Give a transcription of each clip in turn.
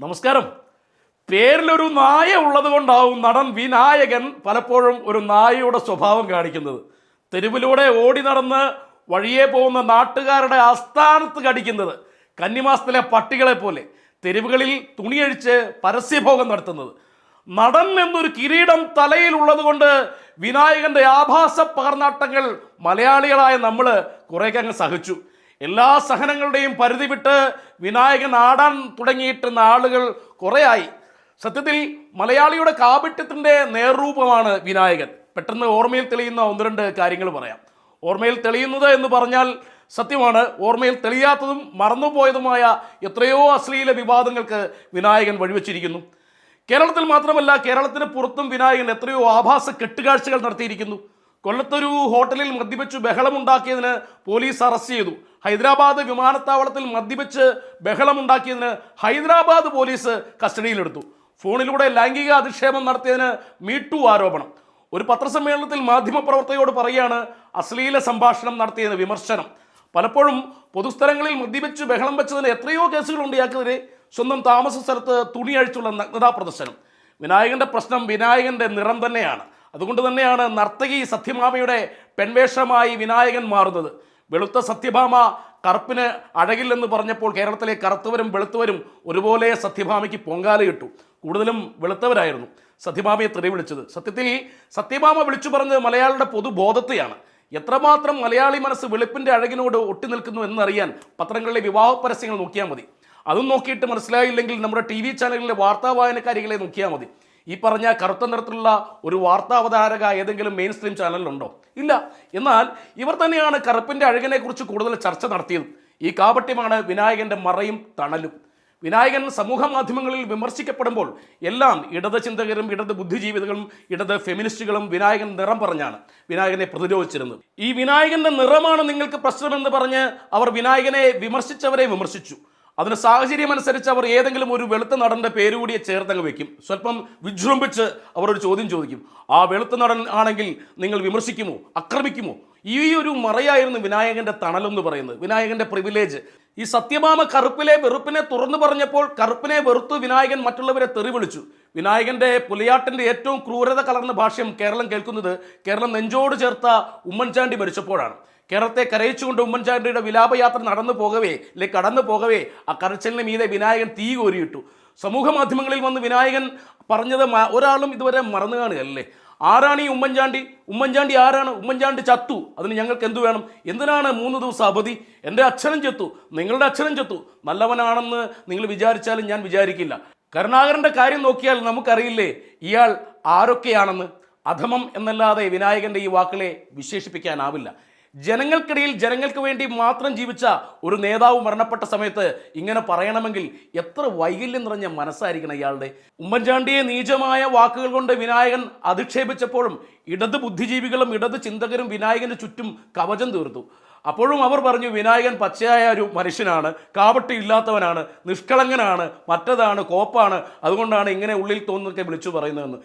നമസ്കാരം. പേരിലൊരു നായ ഉള്ളത് കൊണ്ടാവും നടൻ വിനായകൻ പലപ്പോഴും ഒരു നായയുടെ സ്വഭാവം കാണിക്കുന്നത്. തെരുവിലൂടെ ഓടി നടന്ന് വഴിയെ പോകുന്ന നാട്ടുകാരുടെ ആസ്ഥാനത്ത് കടിക്കുന്നത് കന്നിമാസത്തിലെ പട്ടികളെ പോലെ. തെരുവുകളിൽ തുണിയഴിച്ച് പരസ്യഭോഗം നടത്തുന്നത്. നടൻ എന്നൊരു കിരീടം തലയിലുള്ളത് കൊണ്ട് വിനായകന്റെ ആഭാസ പകർന്നാട്ടങ്ങൾ മലയാളികളായ നമ്മൾ കുറേക്കങ്ങ് സഹിച്ചു. എല്ലാ സഹനങ്ങളുടെയും പരിധി വിട്ട് വിനായകൻ ആടാൻ തുടങ്ങിയിട്ട് നാളുകൾ കുറേയായി. സത്യത്തിൽ മലയാളിയുടെ കാപട്യത്തിന്റെ നേർരൂപമാണ് വിനായകൻ. പെട്ടെന്ന് ഓർമ്മയിൽ തെളിയുന്ന ഒന്ന് രണ്ട് കാര്യങ്ങൾ പറയാം. ഓർമ്മയിൽ തെളിയുന്നത് എന്ന് പറഞ്ഞാൽ സത്യമാണ് ഓർമ്മയിൽ തെളിയാത്തതും മറന്നുപോയതുമായ എത്രയോ അശ്ലീല വിവാദങ്ങൾക്ക് വിനായകൻ വഴിവെച്ചിരിക്കുന്നു. കേരളത്തിൽ മാത്രമല്ല കേരളത്തിന് പുറത്തും വിനായകൻ എത്രയോ ആഭാസ കെട്ടുകാഴ്ചകൾ നടത്തിയിരിക്കുന്നു. കൊല്ലത്തൊരു ഹോട്ടലിൽ മദ്യപിച്ച് ബഹളമുണ്ടാക്കിയതിന് പോലീസ് അറസ്റ്റ് ചെയ്തു. ഹൈദരാബാദ് വിമാനത്താവളത്തിൽ മദ്യപിച്ച് ബഹളമുണ്ടാക്കിയതിന് ഹൈദരാബാദ് പോലീസ് കസ്റ്റഡിയിലെടുത്തു. ഫോണിലൂടെ ലൈംഗിക അധിക്ഷേപം നടത്തിയതിന് മീട്ടു ആരോപണം. ഒരു പത്രസമ്മേളനത്തിൽ മാധ്യമപ്രവർത്തകയോട് പറയുകയാണ് അശ്ലീല സംഭാഷണം നടത്തിയതിന് വിമർശനം. പലപ്പോഴും പൊതുസ്ഥലങ്ങളിൽ മദ്യപിച്ച് ബഹളം വെച്ചതിന് എത്രയോ കേസുകളുണ്ട് ഇയാൾക്കെതിരെ. സ്വന്തം താമസ സ്ഥലത്ത് തുണി അഴിച്ചുള്ള നഗ്നതാ പ്രദർശനം. വിനായകന്റെ പ്രശ്നം വിനായകന്റെ നിറം തന്നെയാണ്. അതുകൊണ്ട് തന്നെയാണ് നർത്തകി സത്യഭാമയുടെ പെൺവേഷമായി വിനായകൻ മാറുന്നത്. വെളുത്ത സത്യഭാമ കറുപ്പിന് അഴകില്ലെന്ന് പറഞ്ഞപ്പോൾ കേരളത്തിലെ കറുത്തവരും വെളുത്തവരും ഒരുപോലെ സത്യഭാമയ്ക്ക് പൊങ്കാല കിട്ടു കൂടുതലും വെളുത്തവരായിരുന്നു സത്യഭാമയെ തെറി വിളിച്ചത്. സത്യത്തിൽ സത്യഭാമ വിളിച്ചു പറഞ്ഞത് മലയാളിയുടെ പൊതുബോധത്തെയാണ്. എത്രമാത്രം മലയാളി മനസ്സ് വെളുപ്പിന്റെ അഴകിനോട് ഒട്ടി നിൽക്കുന്നു എന്നറിയാൻ പത്രങ്ങളിലെ വിവാഹ പരസ്യങ്ങൾ നോക്കിയാൽ മതി. അതും നോക്കിയിട്ട് മനസ്സിലായില്ലെങ്കിൽ നമ്മുടെ ടി വി ചാനലിലെ വാർത്താ വായനക്കാരികളെ നോക്കിയാൽ മതി. ഈ പറഞ്ഞ കറുത്ത നിറത്തിലുള്ള ഒരു വാർത്താ അവതാരക ഏതെങ്കിലും മെയിൻ സ്ട്രീം ചാനലിലുണ്ടോ ഇല്ല. എന്നാൽ ഇവർ തന്നെയാണ് കറുപ്പിന്റെ അഴകിനെക്കുറിച്ച് കൂടുതൽ ചർച്ച നടത്തിയത്. ഈ കാപട്യമാണ് വിനായകന്റെ മറയും തണലും. വിനായകൻ സമൂഹ മാധ്യമങ്ങളിൽ വിമർശിക്കപ്പെടുമ്പോൾ എല്ലാം ഇടത് ചിന്തകരും ഇടത് ബുദ്ധിജീവികളും ഇടത് ഫെമിനിസ്റ്റുകളും വിനായകൻ നിറം പറഞ്ഞാണ്. വിനായകനെ പ്രതിരോധിച്ചിരുന്നത്. ഈ വിനായകന്റെ നിറമാണ് നിങ്ങൾക്ക് പ്രശ്നമെന്ന് പറഞ്ഞ് അവർ വിനായകനെ വിമർശിച്ചവരെ വിമർശിച്ചു. അതിന് സാഹചര്യം അനുസരിച്ച് അവർ ഏതെങ്കിലും ഒരു വെളുത്ത നടന്റെ പേര് കൂടിയെ ചേർത്തങ്ങ് വയ്ക്കും സ്വല്പം വിജൃംഭിച്ച് അവർ ഒരു ചോദ്യം ചോദിക്കും. ആ വെളുത്ത നടൻ ആണെങ്കിൽ നിങ്ങൾ വിമർശിക്കുമോ? ആക്രമിക്കുമോ ഈ ഒരു മറയായിരുന്നു വിനായകന്റെ തണലെന്ന് പറയുന്നത്. വിനായകന്റെ പ്രിവിലേജ് ഈ സത്യഭാമ കറുപ്പിലെ വെറുപ്പിനെ തുറന്നു പറഞ്ഞപ്പോൾ കറുപ്പിനെ വെറുത്തു വിനായകൻ മറ്റുള്ളവരെ തെറി വിളിച്ചു വിനായകന്റെ പുലിയാട്ടിന്റെ ഏറ്റവും ക്രൂരത കലർന്ന ഭാഷ്യം കേരളം കേൾക്കുന്നത് കേരളം നെഞ്ചോട് ചേർത്ത ഉമ്മൻചാണ്ടി മരിച്ചപ്പോഴാണ്. കേരളത്തെ കരയിച്ചുകൊണ്ട് ഉമ്മൻചാണ്ടിയുടെ വിലാപയാത്ര നടന്നു പോകവേ അല്ലെ കടന്നു പോകവേ ആ കരച്ചിലിന് മീതെ വിനായകൻ തീ കോരിയിട്ടു. സമൂഹ മാധ്യമങ്ങളിൽ വന്ന് വിനായകൻ പറഞ്ഞത് ഒരാളും ഇതുവരെ മറന്നു കാണുകയല്ലേ? ആരാണ് ഈ ഉമ്മൻചാണ്ടി? ഉമ്മൻചാണ്ടി ആരാണ്? ഉമ്മൻചാണ്ടി ചത്തു. അതിന് ഞങ്ങൾക്ക് എന്തു വേണം? എന്തിനാണ് മൂന്ന് ദിവസം അവധി? എന്റെ അച്ഛനും ചത്തു. നിങ്ങളുടെ അച്ഛനും ചത്തു. നല്ലവനാണെന്ന് നിങ്ങൾ വിചാരിച്ചാലും ഞാൻ വിചാരിക്കില്ല. കരുണാകരന്റെ കാര്യം നോക്കിയാൽ നമുക്കറിയില്ലേ ഇയാൾ ആരൊക്കെയാണെന്ന്? അധമം എന്നല്ലാതെ വിനായകന്റെ ഈ വാക്കുകളെ വിശേഷിപ്പിക്കാനാവില്ല. ജനങ്ങൾക്കിടയിൽ ജനങ്ങൾക്ക് വേണ്ടി മാത്രം ജീവിച്ച ഒരു നേതാവ് മരണപ്പെട്ട സമയത്ത് ഇങ്ങനെ പറയണമെങ്കിൽ എത്ര വൈകല്യം നിറഞ്ഞ മനസ്സായിരിക്കണം ഇയാളുടെ. ഉമ്മൻചാണ്ടിയെ നീചമായ വാക്കുകൾ കൊണ്ട് വിനായകൻ അധിക്ഷേപിച്ചപ്പോഴും ഇടത് ബുദ്ധിജീവികളും ഇടത് ചിന്തകരും വിനായകന് ചുറ്റും കവചം തീർത്തു. അപ്പോഴും അവർ പറഞ്ഞു വിനായകൻ പച്ചയായ ഒരു മനുഷ്യനാണ് കാവട്ടി ഇല്ലാത്തവനാണ് നിഷ്കളങ്കനാണ് മറ്റതാണ് കോപ്പാണ് അതുകൊണ്ടാണ് ഇങ്ങനെ ഉള്ളിൽ തോന്നുന്നൊക്കെ വിളിച്ചു പറയുന്നതെന്ന്.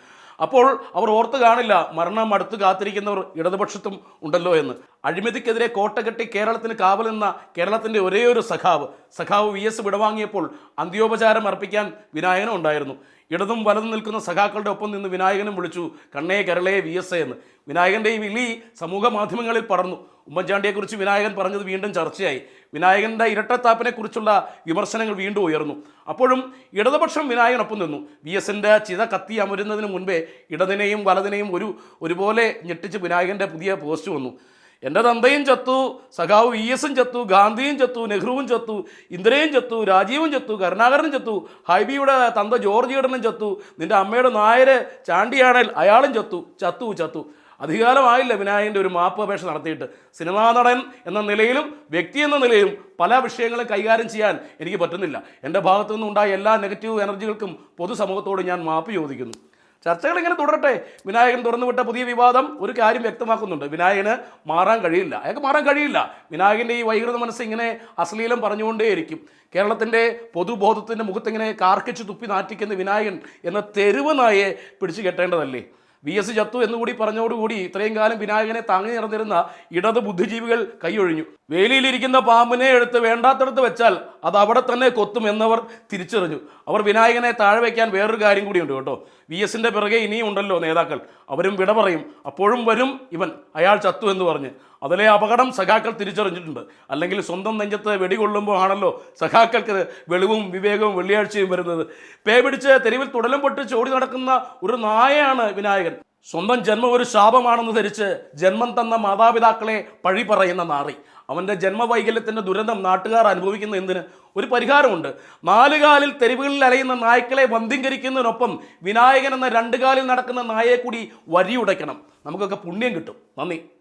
അപ്പോൾ അവർ ഓർത്ത് കാണില്ല മരണം അടുത്ത് കാത്തിരിക്കുന്നവർ ഇടതുപക്ഷത്തും ഉണ്ടല്ലോ എന്ന്. അഴിമതിക്കെതിരെ കോട്ട കെട്ടി കേരളത്തിന് കാവൽ നിന്ന കേരളത്തിന്റെ ഒരേ ഒരു സഖാവ് സഖാവ് വി എസ് വിടവാങ്ങിയപ്പോൾ അന്ത്യോപചാരം അർപ്പിക്കാൻ വിനായകനും ഉണ്ടായിരുന്നു. ഇടതും വലതും നിൽക്കുന്ന സഖാക്കളുടെ ഒപ്പം നിന്ന് വിനായകനും വിളിച്ചു കണ്ണേ കരളേ വി എസ് എ എന്ന്. വിനായകന്റെ ഈ വിളി സമൂഹ മാധ്യമങ്ങളിൽ പടർന്നു. ഉമ്മൻചാണ്ടിയെക്കുറിച്ച് വിനായകൻ പറഞ്ഞത് വീണ്ടും ചർച്ചയായി. വിനായകന്റെ ഇരട്ടത്താപ്പിനെക്കുറിച്ചുള്ള വിമർശനങ്ങൾ വീണ്ടും ഉയർന്നു. അപ്പോഴും ഇടതുപക്ഷം വിനായകനൊപ്പം നിന്നു. വി എസിന്റെ ചിത കത്തി അമരുന്നതിന് മുൻപേ ഇടതിനെയും വലതിനെയും ഒരു ഒരുപോലെ ഞെട്ടിച്ച് വിനായകന്റെ പുതിയ പോസ്റ്റ് വന്നു. എന്റെ തന്തയും ചത്തു സഖാവ് വി എസും ചത്തു ഗാന്ധിയും ചത്തു നെഹ്റുവും ചത്തു ഇന്ദിരയും ചത്തു രാജീവും ചത്തു കരുണാകരനും ചത്തു ഹൈബിയുടെ തന്ത ജോർജ് ഈടനും ചത്തു നിന്റെ അമ്മയുടെ നായര് ചാണ്ടിയാണേൽ അയാളും ചത്തു ചത്തു ചത്തു. അധികാരമായില്ല വിനായകന്റെ ഒരു മാപ്പ് അപേക്ഷ നടത്തിയിട്ട്. സിനിമാ നടൻ എന്ന നിലയിലും വ്യക്തി എന്ന നിലയിലും പല വിഷയങ്ങളും കൈകാര്യം ചെയ്യാൻ എനിക്ക് പറ്റുന്നില്ല. എന്റെ ഭാഗത്തു നിന്നുണ്ടായ എല്ലാ നെഗറ്റീവ് എനർജികൾക്കും പൊതുസമൂഹത്തോട് ഞാൻ മാപ്പ് ചോദിക്കുന്നു. ചർച്ചകൾ ഇങ്ങനെ തുടരട്ടെ. വിനായകൻ തുറന്നുവിട്ട പുതിയ വിവാദം ഒരു കാര്യം വ്യക്തമാക്കുന്നുണ്ട്. വിനായകന് മാറാൻ കഴിയില്ല. അയാൾക്ക് മാറാൻ കഴിയില്ല. വിനായകന്റെ ഈ വൈകൃത മനസ്സ് ഇങ്ങനെ അശ്ലീലം പറഞ്ഞുകൊണ്ടേയിരിക്കും. കേരളത്തിന്റെ പൊതുബോധത്തിന്റെ മുഖത്തിങ്ങനെ കാർക്കിച്ച് തുപ്പി നാറ്റിക്കുന്ന വിനായകൻ എന്ന തെരുവ് നായെ പിടിച്ചു കെട്ടേണ്ടതല്ലേ? വി എസ് ചത്തു എന്നുകൂടി പറഞ്ഞോടുകൂടി ഇത്രയും കാലം വിനായകനെ താങ്ങി നിറഞ്ഞിരുന്ന ഇടത് ബുദ്ധിജീവികൾ കൈയൊഴിഞ്ഞു. വേലിയിലിരിക്കുന്ന പാമ്പിനെ എടുത്ത് വേണ്ടാത്തടത്ത് വെച്ചാൽ അത് അവിടെ തന്നെ കൊത്തും എന്നവർ തിരിച്ചറിഞ്ഞു. അവർ വിനായകനെ താഴെ വയ്ക്കാൻ വേറൊരു കാര്യം കൂടിയുണ്ട് കേട്ടോ. വി എസിന്റെ പിറകെ ഇനിയും ഉണ്ടല്ലോ നേതാക്കൾ. അവരും വിട പറയും. അപ്പോഴും വരും ഇവൻ. അയാൾ ചത്തു എന്ന് പറഞ്ഞ്. അതിലെ അപകടം സഖാക്കൾ തിരിച്ചറിഞ്ഞിട്ടുണ്ട്. അല്ലെങ്കിൽ സ്വന്തം നെഞ്ചത്ത് വെടികൊള്ളുമ്പോൾ ആണല്ലോ സഖാക്കൾക്ക് വെളിവും വിവേകവും വെള്ളിയാഴ്ചയും വരുന്നത്. പേ പിടിച്ച് തെരുവിൽ തുടലും പൊട്ടിച്ച് ഓടി നടക്കുന്ന ഒരു നായയാണ് വിനായകൻ. സ്വന്തം ജന്മം ഒരു ശാപമാണെന്ന് ധരിച്ച് ജന്മം തന്ന മാതാപിതാക്കളെ പഴി പറയുന്ന നാറി. അവന്റെ ജന്മവൈകല്യത്തിന്റെ ദുരന്തം നാട്ടുകാർ അനുഭവിക്കുന്ന എന്തിന്? ഒരു പരിഹാരമുണ്ട്. നാലുകാലിൽ തെരുവുകളിൽ അലയുന്ന നായ്ക്കളെ വന്ധ്യംകരിക്കുന്നതിനൊപ്പം വിനായകൻ എന്ന രണ്ടുകാലിൽ നടക്കുന്ന നായയെ കൂടി വരിയുടയ്ക്കണം നമുക്കൊക്കെ പുണ്യം കിട്ടും. നന്ദി.